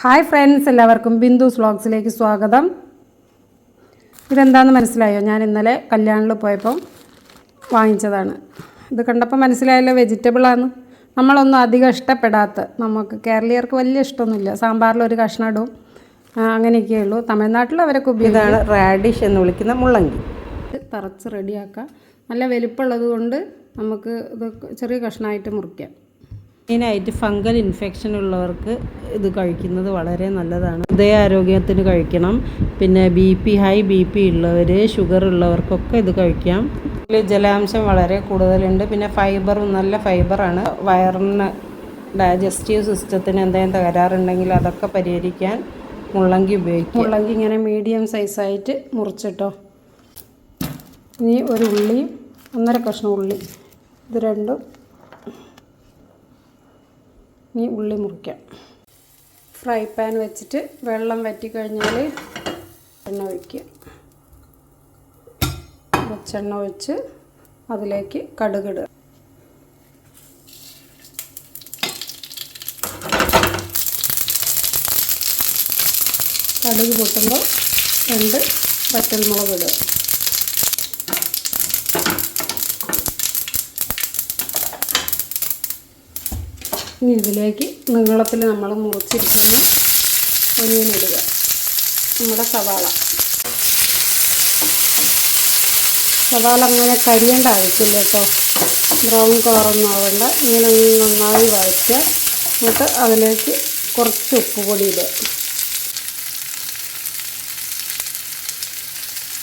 Hi friends എല്ലാവർക്കും ബിന്ദു വ്ളോഗ്സിലേക്ക് സ്വാഗതം. ഇതെന്താണെന്ന് മനസ്സിലായോ? ഞാൻ ഇന്നലെ കല്യാണിൽ പോയപ്പോൾ വാങ്ങിച്ചതാണ്. ഇത് കണ്ടപ്പോൾ മനസ്സിലായല്ലോ വെജിറ്റബിളാണ് നമ്മളൊന്നും അധികം ഇഷ്ടപ്പെടാത്ത നമുക്ക് കേരളീയർക്ക് വലിയ ഇഷ്ടമൊന്നുമില്ല. സാമ്പാറിൽ ഒരു കഷ്ണം ഇടും അങ്ങനെയൊക്കെയേ അങ്ങനെയൊക്കെ ഉള്ളൂ. തമിഴ്നാട്ടിൽ അവരൊക്കെ ഉപയോഗിക്കുന്നതാണ് റാഡിഷ് എന്ന് വിളിക്കുന്ന മുള്ളങ്കി. തറച്ച് റെഡിയാക്കാം നല്ല വലിപ്പമുള്ളത് കൊണ്ട് നമുക്ക് ഇത് ചെറിയ കഷ്ണമായിട്ട് മുറിക്കാം. മെയിനായിട്ട് ഫംഗൽ ഇൻഫെക്ഷൻ ഉള്ളവർക്ക് ഇത് കഴിക്കുന്നത് വളരെ നല്ലതാണ്. ഹൃദയാരോഗ്യത്തിന് കഴിക്കണം. പിന്നെ B P high B P ഉള്ളവർ ഷുഗർ ഉള്ളവർക്കൊക്കെ ഇത് കഴിക്കാം. ജലാംശം വളരെ കൂടുതലുണ്ട്. പിന്നെ ഫൈബറും നല്ല ഫൈബറാണ് വയറിന് ഡൈജസ്റ്റീവ് സിസ്റ്റത്തിന് എന്തെങ്കിലും തകരാറുണ്ടെങ്കിൽ അതൊക്കെ പരിഹരിക്കാൻ മുള്ളങ്കി ഉപയോഗിക്കും. മുള്ളങ്കി ഇങ്ങനെ മീഡിയം സൈസായിട്ട് മുറിച്ചിട്ടോ. ഇനി ഒരു ഉള്ളി ഒന്നര കഷ്ണം ഉള്ളി. ഇത് രണ്ടും ഇനി ഉള്ളി മുറിക്കാം. ഫ്രൈ പാൻ വെച്ചിട്ട് വെള്ളം വറ്റി കഴിഞ്ഞാൽ എണ്ണ ഒഴിക്കുക. വെച്ചെണ്ണ ഒഴിച്ച് അതിലേക്ക് കടുകിടുക കടുക് പൊട്ടുമ്പോൾ രണ്ട് വറ്റൽമുളക് ഇടുക. ഇനി ഇതിലേക്ക് നീളത്തിൽ നമ്മൾ മുറിച്ചിരിക്കുന്ന ഒനിയൻ ഇടുക. നമ്മുടെ സവാള. സവാള അങ്ങനെ കരിയേണ്ട ആവശ്യമില്ല കേട്ടോ. ബ്രൗൺ കളറൊന്നും ആവേണ്ട. ഇങ്ങനെ നന്നായി വഴറ്റുക. എന്നിട്ട് അതിലേക്ക് കുറച്ച് ഉപ്പ് പൊടി ഇടുക.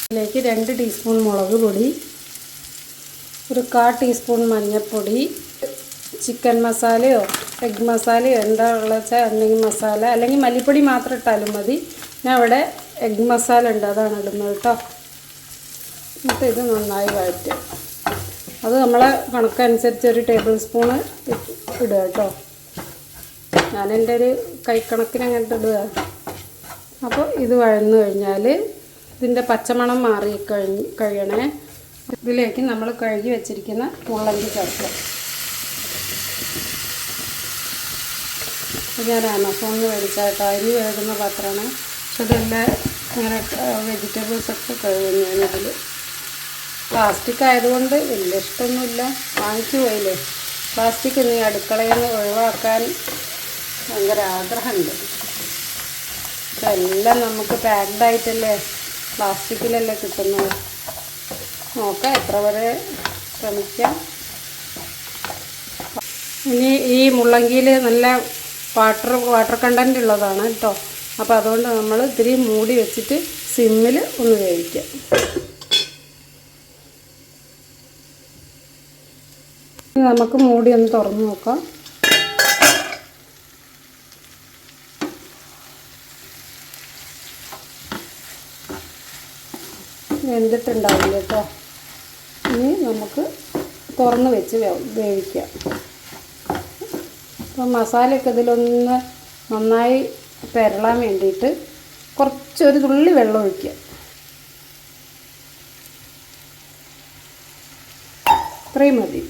ഇതിലേക്ക് രണ്ട് ടീസ്പൂൺ മുളക് പൊടി ഒരു കാ ടീസ്പൂൺ മഞ്ഞൾപ്പൊടി ചിക്കൻ മസാലയോ എഗ് മസാലയോ എന്താ ഉള്ളത് വെച്ചാൽ എന്തെങ്കിലും മസാല അല്ലെങ്കിൽ മല്ലിപ്പൊടി മാത്രം ഇട്ടാലും മതി. ഞാൻ ഇവിടെ എഗ് മസാല ഉണ്ട് അതാണ് ഇടുന്നത് കേട്ടോ. എന്നിട്ട് ഇത് നന്നായി വഴറ്റുക. അത് നമ്മളെ കണക്കനുസരിച്ച് ഒരു ടേബിൾ സ്പൂണ് ഇടുക കേട്ടോ. ഞാൻ എന്റെ ഒരു കൈക്കണക്കിന് അങ്ങോട്ട് ഇടുക. അപ്പോൾ ഇത് വഴന്നു കഴിഞ്ഞാൽ ഇതിന്റെ പച്ചമണം മാറി കഴിഞ്ഞ് കഴിയണേ. ഇതിലേക്ക് നമ്മൾ കഴുകി വെച്ചിരിക്കുന്ന മുള്ളങ്കി ചേർക്കുക. ഞാൻ ആമസോണിൽ മേടിച്ചാട്ടോ അരി കഴുകുന്ന പാത്രമാണ് പക്ഷെ ഇതെല്ലാം ഇങ്ങനെ വെജിറ്റബിൾസ് ഒക്കെ കഴുകും ഞാനതിൽ പ്ലാസ്റ്റിക് ആയതുകൊണ്ട് വലിയ ഇഷ്ടമൊന്നുമില്ല. വാങ്ങിച്ചു പോയില്ലേ? പ്ലാസ്റ്റിക് നീ അടുക്കളയിൽ നിന്ന് ഒഴിവാക്കാൻ ഭയങ്കര ആഗ്രഹമുണ്ട്. എല്ലാം നമുക്ക് പാക്ഡ് ആയിട്ടല്ലേ പ്ലാസ്റ്റിക്കിലല്ലേ കിട്ടുന്നത്? നോക്കാം എത്ര വരെ ശ്രമിക്കാം. ഇനി ഈ മുള്ളങ്കിയിൽ നല്ല വാട്ടർ വാട്ടർ കണ്ടന്റ് ഉള്ളതാണ് കേട്ടോ അപ്പോൾ അതുകൊണ്ട് നമ്മൾ ഇത്തിരി മൂടി വെച്ചിട്ട് സിമ്മിൽ ഒന്ന് വേവിക്കാം. നമുക്ക് മൂടി ഒന്ന് തുറന്ന് നോക്കാം. വെന്തിട്ടുണ്ടാവില്ല കേട്ടോ ഇനി നമുക്ക് തുറന്ന് വെച്ച് വേവിക്കാം. അപ്പോൾ മസാലയൊക്കെ ഇതിലൊന്ന് നന്നായി പെരളാൻ വേണ്ടിയിട്ട് കുറച്ചൊരു തുള്ളി വെള്ളം ഒഴിക്കുക. ഇത്രയും മതി.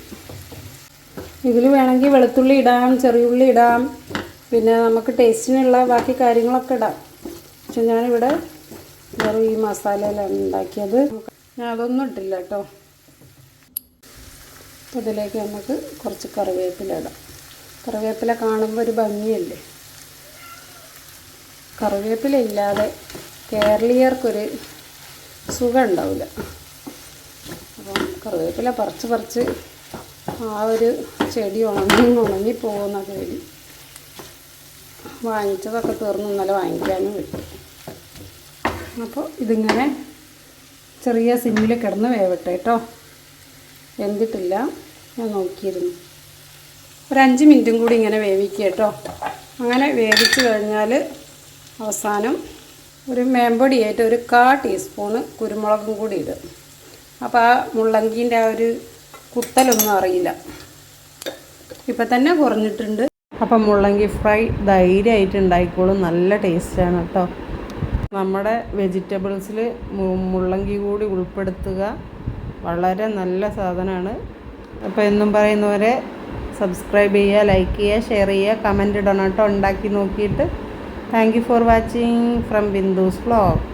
ഇതിൽ വേണമെങ്കിൽ വെളുത്തുള്ളി ഇടാം ചെറിയുള്ളി ഇടാം പിന്നെ നമുക്ക് ടേസ്റ്റിനുള്ള ബാക്കി കാര്യങ്ങളൊക്കെ ഇടാം. പക്ഷെ ഞാനിവിടെ വെറും ഈ മസാലയിലാണ് ഉണ്ടാക്കിയത്. ഞാൻ അതൊന്നും ഇട്ടില്ല കേട്ടോ. അപ്പോൾ ഇതിലേക്ക് നമുക്ക് കുറച്ച് കറിവേപ്പില ഇടാം. കറിവേപ്പില കാണുമ്പോൾ ഒരു ഭംഗിയല്ലേ? കറിവേപ്പില ഇല്ലാതെ കേരളീയർക്കൊരു സുഖം ഉണ്ടാവില്ല അപ്പം കറിവേപ്പില പറിച്ച് പറിച്ച് ആ ഒരു ചെടി ഉണങ്ങി ഉണങ്ങി പോകുന്ന പേടി വാങ്ങിച്ചതൊക്കെ തീർന്നു ഇന്നലെ വാങ്ങിക്കാനും കിട്ടും. അപ്പോൾ ഇതിങ്ങനെ ചെറിയ സിമ്മിൽ കിടന്ന് വേവട്ടെ കേട്ടോ. വെന്തിട്ടില്ല. ഞാൻ നോക്കിയിരുന്നു. ഒരു അഞ്ച് മിനിറ്റും കൂടി ഇങ്ങനെ വേവിക്കുക കേട്ടോ. അങ്ങനെ വേവിച്ച് കഴിഞ്ഞാൽ അവസാനം ഒരു മേമ്പൊടിയായിട്ട് ഒരു കാ ടീസ്പൂണ് കുരുമുളകും കൂടി ഇടും. അപ്പോൾ ആ മുള്ളങ്കീന്റെ ആ ഒരു കുത്തലൊന്നും അറിയില്ല. ഇപ്പം തന്നെ കുറഞ്ഞിട്ടുണ്ട്. അപ്പം മുള്ളങ്കി ഫ്രൈ ധൈര്യമായിട്ട് ഉണ്ടായിക്കോളും. നല്ല ടേസ്റ്റാണ് കേട്ടോ. നമ്മുടെ വെജിറ്റബിൾസിൽ മുള്ളങ്കി കൂടി ഉൾപ്പെടുത്തുക വളരെ നല്ല സാധനമാണ്. അപ്പോൾ എന്നും പറയുന്ന പോലെ സബ്സ്ക്രൈബ് ചെയ്യുക ലൈക്ക് ചെയ്യുക ഷെയർ ചെയ്യുക കമന്റ് ഇടണം കേട്ടോ. ഉണ്ടാക്കി നോക്കിയിട്ട്. Thank you for watching from Bindu's vlog